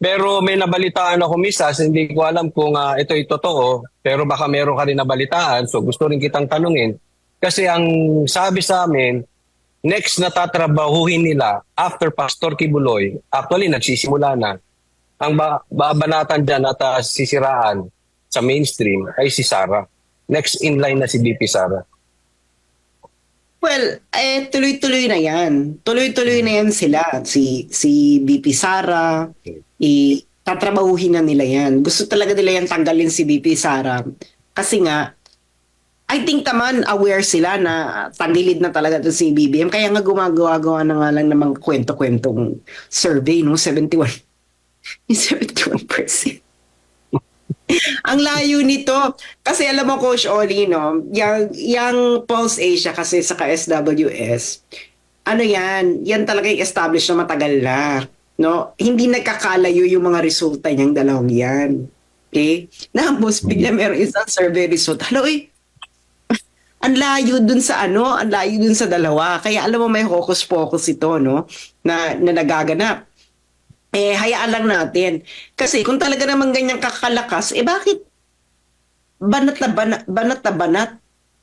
Pero may nabalitaan ako, Misas, hindi ko alam kung ah, ito'y totoo, pero baka meron ka rin nabalitaan, so gusto rin kitang tanungin. Kasi ang sabi sa amin, next na tatrabahuhin nila after Pastor Kibuloy, actually nagsisimula na, ang ba- babanatan dyan at ah, sisiraan sa mainstream ay si Sara. Next in line na si BP Sara. Well, eh, tuloy-tuloy na yan. Tuloy-tuloy na yan sila. Si, si BP Sara, i, tatrabahuhin na nila yan. Gusto talaga nila yan tanggalin si BP Sara. Kasi nga, I think naman aware sila na tagilid na talaga to si BBM. Kaya nga gumagawa-gawa na nga lang ng mga kwento-kwentong survey, no? 71. Yung 71%. Ang layo nito. Kasi alam mo, Coach Oli, no? Yung, yung Pulse Asia kasi sa KSWS, ano yan, yan talaga yung established na matagal na. No? Hindi nagkakalayo yung mga resulta niyang dalawang yan. Okay? Tapos, bigla meron isang survey result. Hello, eh, ang layo dun sa ano, ang layo dun sa dalawa. Kaya alam mo may hocus-pocus ito, no? Na, na nagaganap. Eh, hayaan lang natin. Kasi kung talaga naman ganyan kakalakas, eh bakit banat na banat, banat na banat,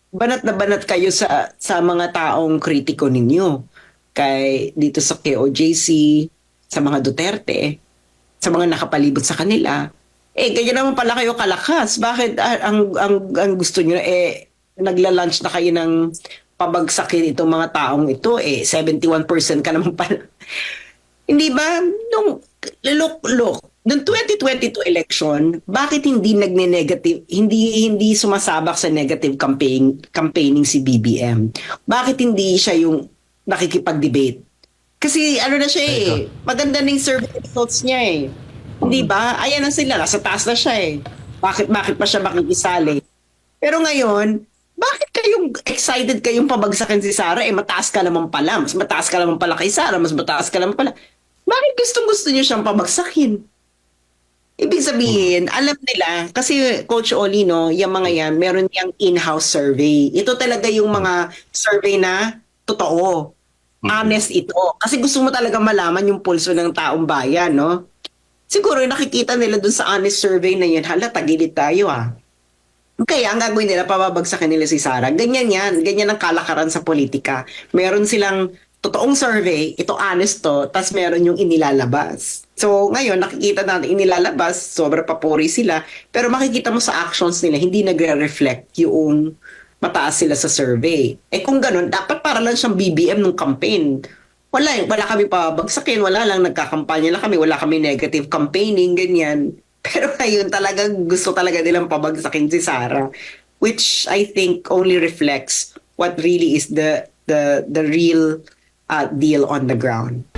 banat na banat kayo sa, sa mga taong kritiko ninyo? Kay dito sa KOJC, sa mga Duterte, sa mga nakapalibot sa kanila. Eh, ganyan naman pala kayo kalakas. Bakit ah, ang, ang, ang gusto nyo, eh, nagla-lunch na kayo ng pabagsakin itong mga taong ito, eh, 71% ka naman pala. Hindi ba? Nung, look, look, nung 2022 election, bakit hindi nagne-negative, hindi hindi sumasabak sa negative campaign campaigning si BBM? Bakit hindi siya yung nakikipag-debate? Kasi ano na siya eh, maganda na yung survey results niya eh. Hindi ba? Ayan na sila, nasa taas na siya eh. Bakit, bakit pa siya makikisali? Pero ngayon, bakit kayong excited kayong pabagsakin si Sarah? Eh, mataas ka naman pala. Mas mataas ka naman pala kay Sarah. Mas mataas ka naman pala. Bakit gustong gusto niyo siyang pabagsakin? Ibig sabihin, alam nila, kasi Coach Oli, no, yung mga yan, meron niyang in-house survey. Ito talaga yung mga survey na totoo. Honest ito. Kasi gusto mo talaga malaman yung pulso ng taong bayan, no? Siguro nakikita nila dun sa honest survey na yun, hala, tagilid tayo ah. Kaya ang gagawin nila, pababagsakin nila si Sarah. Ganyan yan. Ganyan ang kalakaran sa politika. Meron silang totoong survey, ito honest to, tas meron yung inilalabas. So ngayon, nakikita natin inilalabas, sobra papuri sila, pero makikita mo sa actions nila, hindi nagre-reflect yung mataas sila sa survey. Eh kung ganun, dapat para lang siyang BBM nung campaign. Wala, wala kami pabagsakin, wala lang, nagkakampanya lang kami, wala kami negative campaigning, ganyan. Pero ngayon talagang gusto talaga nilang pabagsakin si Sarah, which I think only reflects what really is the the the real uh, deal on the ground.